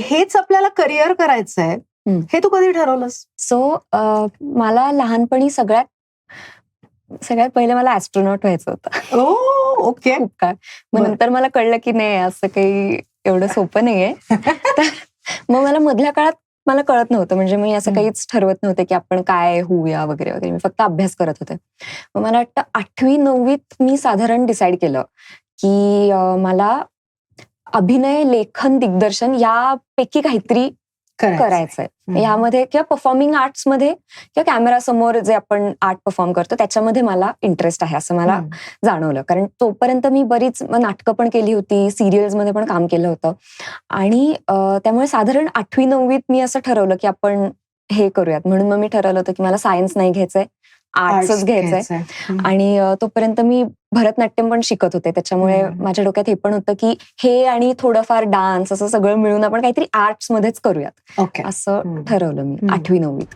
हेच आपल्याला करिअर करायचं आहे. हे तू कधी ठरवलंस? सो मला लहानपणी सगळ्यात सगळ्यात पहिले मला ऍस्ट्रोनॉट व्हायचं होतं. ओके. काळ. मग. नंतर मला कळलं की नाही असं काही एवढं सोपं नाहीये. मग मला मधल्या काळात मला कळत नव्हतं. म्हणजे मी असं. काहीच ठरवत नव्हते की आपण काय होऊया वगैरे वगैरे. मी फक्त अभ्यास करत होते. मग मला वाटतं आठवी नववीत मी साधारण डिसाईड केलं की मला अभिनय लेखन दिग्दर्शन यापैकी काहीतरी करायचंय. यामध्ये किंवा परफॉर्मिंग आर्ट्समध्ये किंवा कॅमेरा समोर जे आपण आर्ट परफॉर्म करतो त्याच्यामध्ये मला इंटरेस्ट आहे असं मला. जाणवलं. कारण तोपर्यंत मी बरीच नाटकं पण केली होती सिरियल्समध्ये पण काम केलं होतं. आणि त्यामुळे साधारण आठवी नववीत मी असं ठरवलं की आपण हे करूयात. म्हणून मग मी ठरवलं होतं की मला सायन्स नाही घ्यायचंय आर्ट्सच घ्यायचंय. आणि तोपर्यंत मी भरतनाट्यम पण शिकत होते त्याच्यामुळे. माझ्या डोक्यात हे पण होतं की हे आणि थोडंफार डान्स असं सगळं मिळून आपण काहीतरी आर्ट्स मध्येच करूयात ओके असं. ठरवलं मी. आठवी नववीत